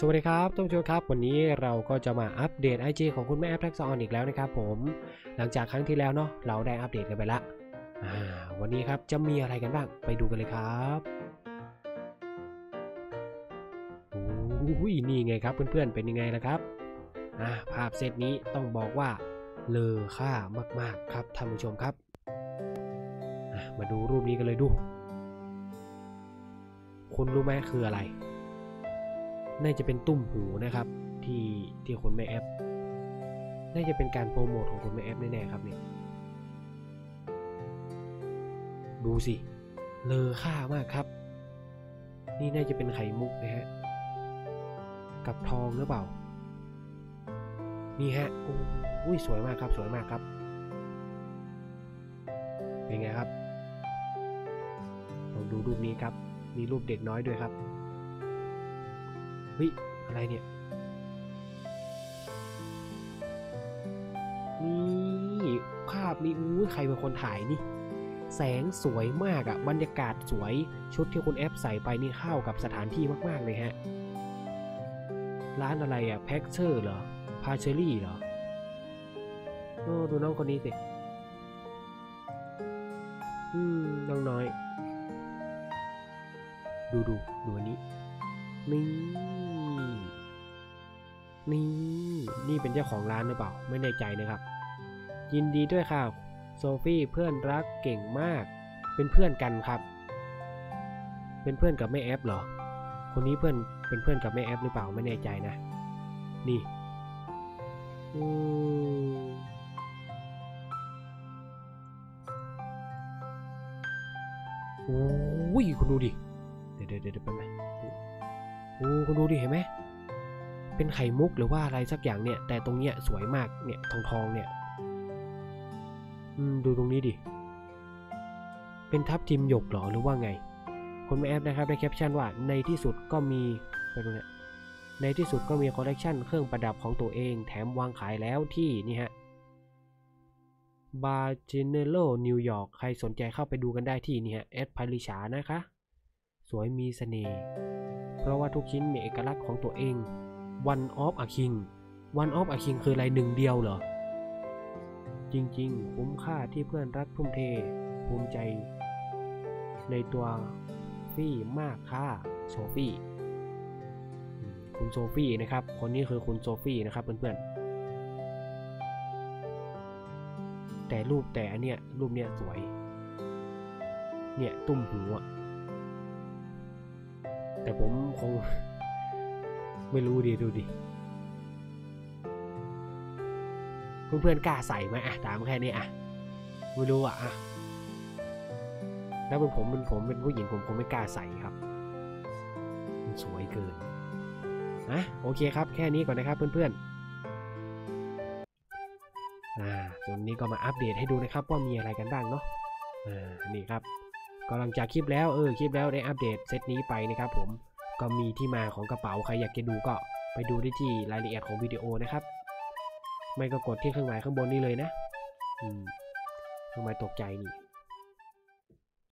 สวัสดีครับท่านผู้ชมครับ วันนี้เราก็จะมาอัปเดต IG ของคุณแม่แอปแท็กซอนอีกแล้วนะครับผม หลังจากครั้งที่แล้วเนาะเราได้อัปเดตกันไปละอ่าวันนี้ครับจะมีอะไรกันบ้างไปดูกันเลยครับโอ้ยนี่ไงครับเพื่อนๆเป็นยังไงล่ะครับอ่าภาพเซตนี้ต้องบอกว่าเลอค่ามากๆครับท่านผู้ชมครับมาดูรูปนี้กันเลยดู คุณรู้ไหมคืออะไร น่าจะเป็นตุ้มหูนะครับ ที่ที่คนแม่แอปน่าจะเป็นการโปรโมทของคนแม่แอปแน่ๆครับเนี่ยดูสิเลอค่ามากครับ นี่น่าจะเป็นไข่มุกนะฮะกับทองหรือเปล่า นี่ฮะโอ้ยสวยมากครับสวยมากครับ เป็นไงครับลองดูรูปนี้ครับ มีรูปเด็กน้อยด้วยครับ เฮ้ย อะไรเนี่ย นี่ ภาพนี้อู้ใครเป็นคนถ่ายนี่ แสงสวยมากอะบรรยากาศสวย ชุดที่คุณแอปใส่ไปนี่เข้ากับสถานที่มาก ๆ เลยฮะ ร้านอะไรอะแพ็กเชอร์เหรอ พาเชอรี่เหรอโอ้ดูน้องคนนี้สิ อืม น้องน้อย ดูดูดูอันนี้นี่ นี่นี่เป็นเจ้าของร้านหรือเปล่า ไม่แน่ใจนะครับ ยินดีด้วยค่ะ โซฟี่เพื่อนรักเก่งมาก เป็นเพื่อนกันครับ เป็นเพื่อนกับแม่แอปเหรอ คนนี้เพื่อนเป็นเพื่อนกับแม่แอปหรือเปล่าไม่แน่ใจนะ นี่อืมโอ้ยคุณดูดิ เดี๋ยวเดี๋ยวเดี๋ยวแป๊บนึงโอ้คุณดูดิเห็นไหม เป็นไข่มุกหรือว่าอะไรสักอย่างเนี่ย แต่ตรงเนี้ยสวยมากเนี่ยทองทองเนี่ยดูตรงนี้ดิ เป็นทับทิมหยกเหรอหรือว่าไง คนม่แอปนะครับได้แคปชั่นว่าในที่สุดก็มีไปตรงเนี้ยในที่สุดก็มีคอลเลกชันเครื่องประดับของตัวเอง แถมวางขายแล้วที่นี่ฮะบาร์เจเนโรนิวยอร์กใครสนใจเข้าไปดูกันได้ที่นี่ฮะแอดพาริชานะคะ สวยมีเสน่ห์เพราะว่าทุกชิ้นมีเอกลักษณ์ของตัวเอง One of a King One of a King คืออะไรหนึ่งเดียวเหรอ จริงๆ คุ้มค่าที่เพื่อนรักทุ่มเท ภูมิใจในตัวฟี่มากค่ะ โซฟี่ คุณโซฟี่นะครับ คนนี้คือคุณโซฟี่นะครับเพื่อนๆ แต่รูปแต่อันเนี้ยรูปเนี้ยสวย เนี่ย ตุ่มหูอะแต่ผมคง ไม่รู้ดีดูดิเพื่อนๆกล้าใส่ไหมอะถามแค่นี้อะไม่รู้อะอะแล้วเป็นผมเป็นผมเป็นผู้หญิงผมคงไม่กล้าใส่ครับมันสวยเกินนะโอเคครับ แค่นี้ก่อนนะครับเพื่อนๆอ่าส่วนนี้ก็มาอัปเดตให้ดูนะครับ ว่ามีอะไรกันบ้างเนาะอ่านี่ครับก็หลังจากคลิปแล้วเออคลิปแล้วได้อัปเดตเซตนี้ไปนะครับผม ก็มีที่มาของกระเป๋าใครอยากจะดูก็ไปดูได้ที่รายละเอียดของวิดีโอนะครับ ไม่ก็กดที่เครื่องหมายข้างบนนี้เลยนะ อืมเครื่องหมายตกใจนี่